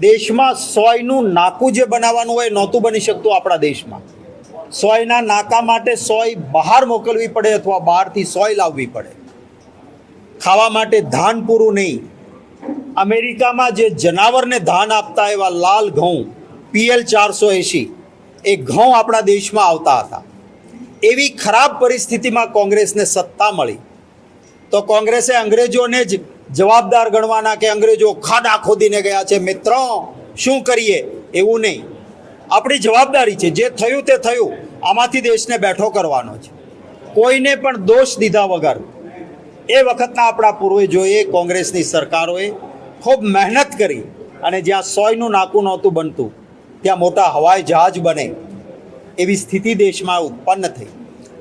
દેશમાં સોયનું નાકું જે બનાવવાનું હોય નહોતું બની શકતું આપણા દેશમાં. સોયના નાકા માટે સોય બહાર મોકલવી પડે અથવા બહારથી સોય લાવવી પડે. ખાવા માટે ધાન પૂરું નહીં. અમેરિકામાં જે જનાવરને ધાન આપતા એવા લાલ ઘઉં, પીએલ ચારસો એંશી, એ ઘઉં આપણા દેશમાં આવતા હતા. એવી ખરાબ પરિસ્થિતિમાં કોંગ્રેસને સત્તા મળી. તો કોંગ્રેસે અંગ્રેજોને જ જવાબદાર ગણવાના કે અંગ્રેજો ખાડા ખોદીને ગયા છે, મિત્રો, શું કરીએ? એવું નહીં. આપણી જવાબદારી છે, જે થયું તે થયું. આમાંથી દેશને બેઠો કરવાનો છે. કોઈને પણ દોષ દીધા વગર એ વખતના આપણા પૂર્વજોએ, કોંગ્રેસની સરકારોએ ખૂબ મહેનત કરી અને જ્યાં સોયનું નાકું નહોતું બનતું, ત્યાં મોટા હવાઈ જહાજ બને. એવી સ્થિતિ દેશમાં ઉત્પન્ન થઈ.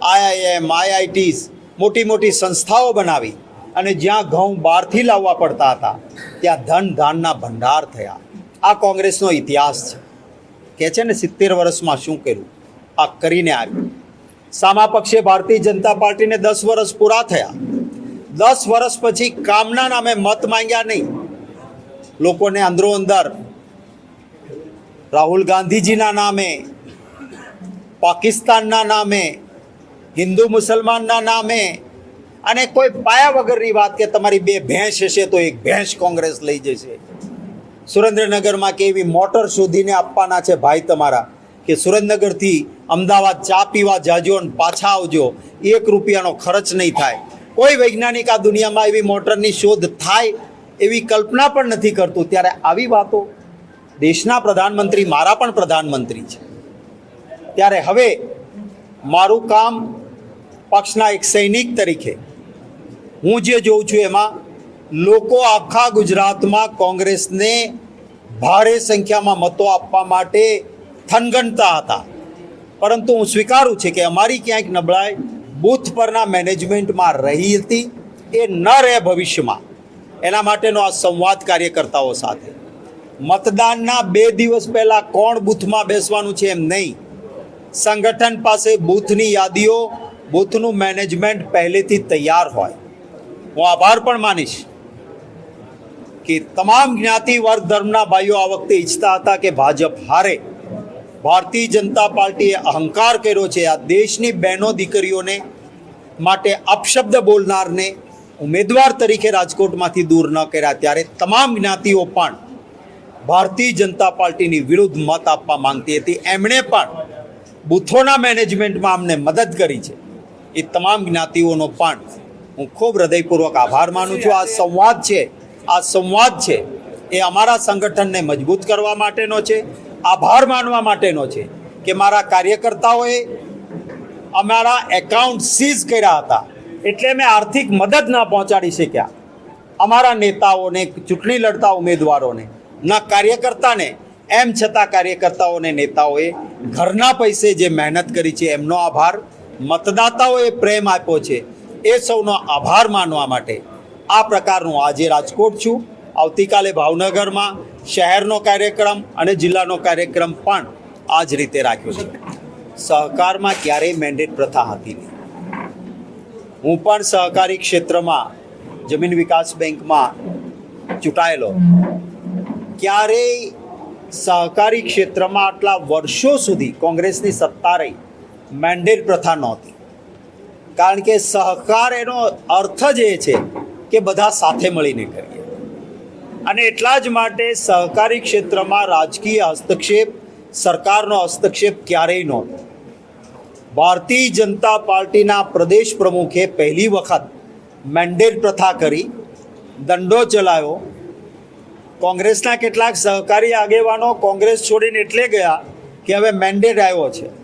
આઈઆઈએમ, આઈઆઈટીસ, મોટી મોટી સંસ્થાઓ બનાવી. અને જ્યાં ઘઉં બહારથી લાવવા પડતા હતા, ત્યાં ધન ધાનના ભંડાર થયા. આ કોંગ્રેસનો ઇતિહાસ છે. કે છે ને, સિત્તેર વર્ષમાં શું કર્યું? આ કરીને આવ્યું. સામા પક્ષે ભારતીય જનતા પાર્ટીને દસ વર્ષ પૂરા થયા. દસ વર્ષ પછી કામના નામે મત માંગ્યા નહીં. લોકોને અંદરો અંદર રાહુલ ગાંધીજીના નામે, પાકિસ્તાનના નામે, હિન્દુ મુસલમાનના નામે અને કોઈ પાયા વગરની વાત કે તમારી બે ભેંસ હશે તો એક ભેંસ કોંગ્રેસ લઈ જશે. સુરેન્દ્રનગરમાં કે એવી મોટર શોધીને આપવાના છે ભાઈ તમારા કે સુરેન્દ્રનગરથી અમદાવાદ ચા પીવા જાજો અને પાછા આવજો. એક રૂપિયાનો ખર્ચ નહીં થાય. કોઈ વૈજ્ઞાનિક આ દુનિયામાં એવી મોટરની શોધ થાય એવી કલ્પના પણ નથી કરતું. ત્યારે આવી વાતો દેશના પ્રધાનમંત્રી, મારા પણ પ્રધાનમંત્રી છે. ત્યારે હવે મારું કામ પક્ષના એક સૈનિક તરીકે હું જે જોઉં છું એમાં લોકો આખા ગુજરાતમાં કોંગ્રેસને ભારે સંખ્યામાં મતો આપવા માટે થનગનતા હતા. પરંતુ હું સ્વીકારું છું કે અમારી ક્યાંક નબળાઈ બૂથ પરના મેનેજમેન્ટમાં રહી હતી. એ ન રહે ભવિષ્યમાં. એના માટેનો આ સંવાદ કાર્યકર્તાઓ સાથે. મતદાનના બે દિવસ પહેલાં કોણ બૂથમાં બેસવાનું છે એમ નહીં. સંગઠન પાસે બૂથની યાદીઓ, બૂથનું મેનેજમેન્ટ પહેલેથી તૈયાર હોય. હું આભાર પણ માનીશ કે તમામ જ્ઞાતિ વર્ગ ધર્મના ભાઈઓ આ વખતે ઈચ્છતા હતા કે ભાજપ હારે ભારતીય જનતા પાર્ટીએ અહંકાર કર્યો છે. આ દેશની બહેનો દીકરીઓને માટે અપશબ્દ બોલનારને ઉમેદવાર તરીકે રાજકોટમાંથી દૂર ન કર્યા. ત્યારે તમામ જ્ઞાતિઓ પણ ભારતીય જનતા પાર્ટીની વિરુદ્ધ મત આપવા માંગતી હતી. એમણે પણ બૂથોના મેનેજમેન્ટમાં અમને મદદ કરી છે. એ તમામ જ્ઞાતિઓનો પણ હું ખૂબ હૃદયપૂર્વક આભાર માનું છું. આ સંવાદ છે, આ સંવાદ છે, એ અમારા સંગઠનને મજબૂત કરવા માટેનો છે, આભાર માનવા માટેનો છે કે મારા કાર્યકર્તાઓએ અમારા એકાઉન્ટ સીઝ કર્યા હતા. એટલે મેં આર્થિક મદદ ના પહોંચાડી શક્યા. અમારા નેતાઓને, ચૂંટણી લડતા ઉમેદવારોને, ના કાર્યકર્તાને, એમ છતાં કાર્યકર્તાઓને, નેતાઓએ ઘરના પૈસે જે મહેનત કરી છે, એમનો આભાર. મતદાતાઓએ પ્રેમ આપ્યો છે. એ સૌનો આભાર માનવા માટે આ પ્રકારનું આજે રાજકોટ છું. આવતીકાલે ભાવનગરમાં શહેરનો કાર્યક્રમ અને જિલ્લાનો કાર્યક્રમ પણ આ જ રીતે રાખ્યો છે. સહકારમાં ક્યારેય મેન્ડેટ પ્રથા હતી નહીં. હું પણ સહકારી ક્ષેત્રમાં જમીન વિકાસ બેંકમાં ચૂંટાયેલો. ક્યારેય સહકારી ક્ષેત્રમાં આટલા વર્ષો સુધી કોંગ્રેસની સત્તા રહી. મેન્ડેટ પ્રથા નહોતી. કારણ કે સહકાર એનો અર્થ જ એ છે કે બધા સાથે મળીને કરીએ. અને એટલા જ માટે સહકારી ક્ષેત્રમાં રાજકીય હસ્તક્ષેપ, સરકારનો હસ્તક્ષેપ ક્યારેય નહોતો. ભારતીય જનતા પાર્ટીના પ્રદેશ પ્રમુખે પહેલી વખત મેન્ડેટ પ્રથા કરી, દંડો ચલાવ્યો. કોંગ્રેસના કેટલાક સહકારી આગેવાનો કોંગ્રેસ છોડીને એટલે ગયા કે હવે મેન્ડેટ આવ્યો છે.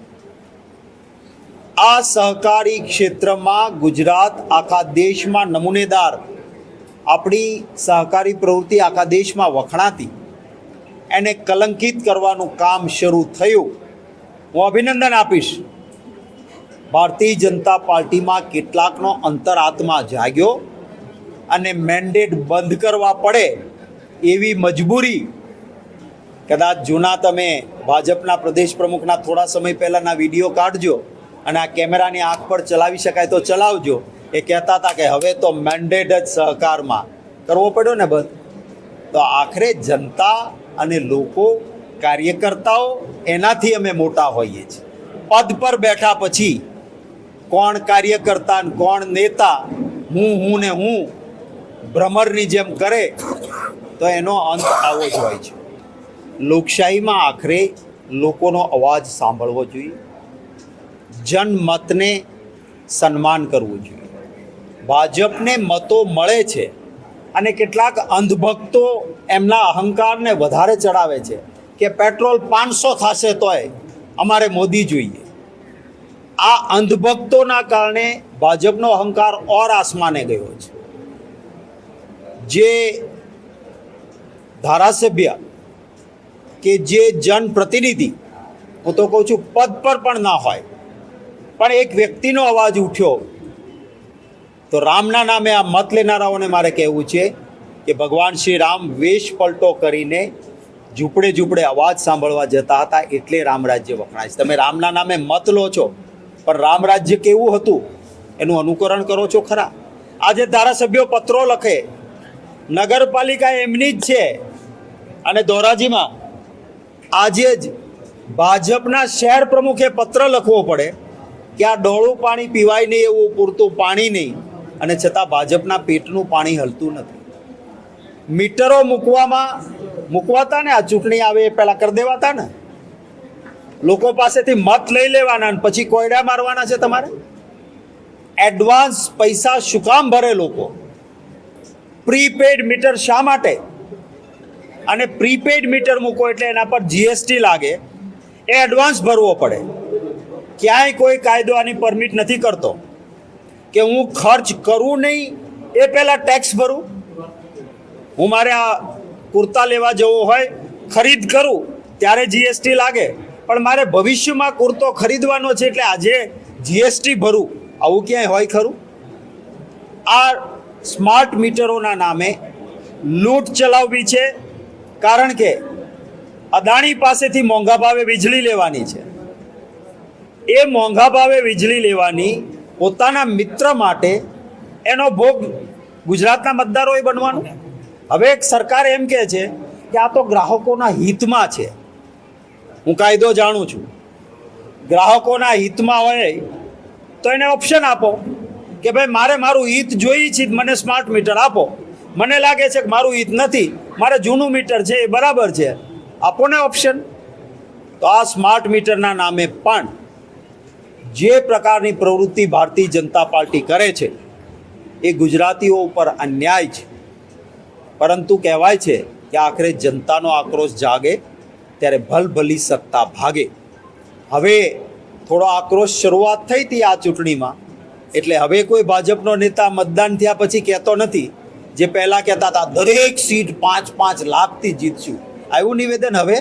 આ સહકારી ક્ષેત્રમાં ગુજરાત આખા દેશમાં નમૂનેદાર. આપણી સહકારી પ્રવૃત્તિ આખા દેશમાં વખણાતી. એને કલંકિત કરવાનું કામ શરૂ થયું. હું અભિનંદન આપીશ. ભારતીય જનતા પાર્ટીમાં કેટલાકનો અંતરાત્મા જાગ્યો અને મેન્ડેટ બંધ કરવા પડે એવી મજબૂરી. કદાચ જૂના તમે ભાજપના પ્રદેશ પ્રમુખના થોડા સમય પહેલાંના વીડિયો કાઢજો. અને આ કેમેરાની આંખ પર ચલાવી શકાય તો ચલાવજો. એ કહેતા હતા કે હવે તો મેન્ડેટ જ સહકારમાં. કરવો પડ્યો ને બંધ? તો આખરે જનતા અને લોકો, કાર્યકર્તાઓ એનાથી અમે મોટા હોઈએ છીએ. પદ પર બેઠા પછી કોણ કાર્યકર્તા કોણ નેતા, હું હું ને હું, ભ્રમરની જેમ કરે, તો એનો અંત આવો જ હોય છે. લોકશાહીમાં આખરે લોકોનો અવાજ સાંભળવો જોઈએ. જનમતને સન્માન કરવું જોઈએ. ભાજપને મતો મળે છે અને કેટલાક અંધભક્તો એમના અહંકારને વધારે ચડાવે છે કે પેટ્રોલ પાંચસો થશે તોય અમારે મોદી જોઈએ. આ અંધભક્તોના કારણે ભાજપનો અહંકાર ઓર આસમાને ગયો છે. જે ધારાસભ્ય કે જે જનપ્રતિનિધિ, હું તો કહું છું, પદ પર પણ ના હોય પણ એક વ્યક્તિનો અવાજ ઉઠ્યો. તો રામના નામે આ મત લેનારાઓને મારે કહેવું છે કે ભગવાન શ્રી રામ વેશ પલટો કરીને ઝૂંપડે ઝૂંપડે અવાજ સાંભળવા જતા હતા એટલે રામ રાજ્ય વખણાય છે. તમે રામના નામે મત લો છો, પણ રામ રાજ્ય કેવું હતું? એનું અનુકરણ કરો છો ખરા? આજે ધારાસભ્યો પત્રો લખે, નગરપાલિકા એમની જ છે. અને ધોરાજીમાં આજે જ ભાજપના શહેર પ્રમુખે પત્ર લખવો પડે. કે આ ડોળું પાણી પીવાય નહીં એવું પૂરતું પાણી નહીં. અને છતાં ભાજપના પેટનું પાણી હલતું નથી. મીટરો મૂકવામાં મૂકવાતા ને આ ચૂંટણી આવે એ પહેલાં કરી દેવાતા ને? લોકો પાસેથી મત લઈ લેવાના અને પછી કોયડા મારવાના છે તમારે? એડવાન્સ પૈસા શું કામ ભરે લોકો? પ્રીપેડ મીટર શા માટે? અને પ્રીપેડ મીટર મૂકો એટલે એના પર જીએસટી લાગે. એ એડવાન્સ ભરવો પડે. ક્યાંય કોઈ કાયદો આની પરમિટ નથી કરતો. કે હું ખર્ચ કરું નહીં, એ પહેલાં ટેક્સ ભરું. હું મારે આ કુર્તા લેવા જવો હોય, ખરીદ કરું, ત્યારે જીએસટી લાગે. પણ મારે ભવિષ્યમાં કુર્તો ખરીદવાનો છે એટલે આજે જીએસટી ભરું. આવું ક્યાંય હોય ખરું? આ સ્માર્ટ મીટરોના નામે લૂંટ ચલાવવી છે. કારણ કે અદાણી પાસેથી મોંઘા ભાવે વીજળી લેવાની છે. એ મોંઘા ભાવે વીજળી લેવાની પોતાના મિત્ર માટે એનો ભોગ ગુજરાતના મતદારોએ બનવાનો. હવે એક સરકાર એમ કહે છે કે આ તો ગ્રાહકોના હિતમાં છે. હું કાયદો જાણું છું. ગ્રાહકોના હિતમાં હોય તો એને ઓપ્શન આપો કે ભાઈ મારે મારું હિત જોઈ છે, મને સ્માર્ટ મીટર આપો. મને લાગે છે કે મારું હિત નથી, મારે જૂનું મીટર છે એ બરાબર છે. આપો ને ઓપ્શન તો આ સ્માર્ટ મીટરના નામે પણ જે પ્રકારની પ્રવૃત્તિ ભારતીય જનતા પાર્ટી કરે છે, એ ગુજરાતીઓ ઉપર અન્યાય છે. પરંતુ કહેવાય છે કે આખરે જનતાનો આક્રોશ જાગે, ત્યારે ભલભલી સત્તા ભાગે. હવે થોડો આક્રોશ શરૂઆત થઈ હતી આ ચૂંટણીમાં, એટલે હવે કોઈ ભાજપનો નેતા મતદાન થયા પછી કહેતો નથી, જે પહેલાં કહેતા હતા, દરેક સીટ પાંચ પાંચ લાખથી જીતશું. આવ્યું નિવેદન હવે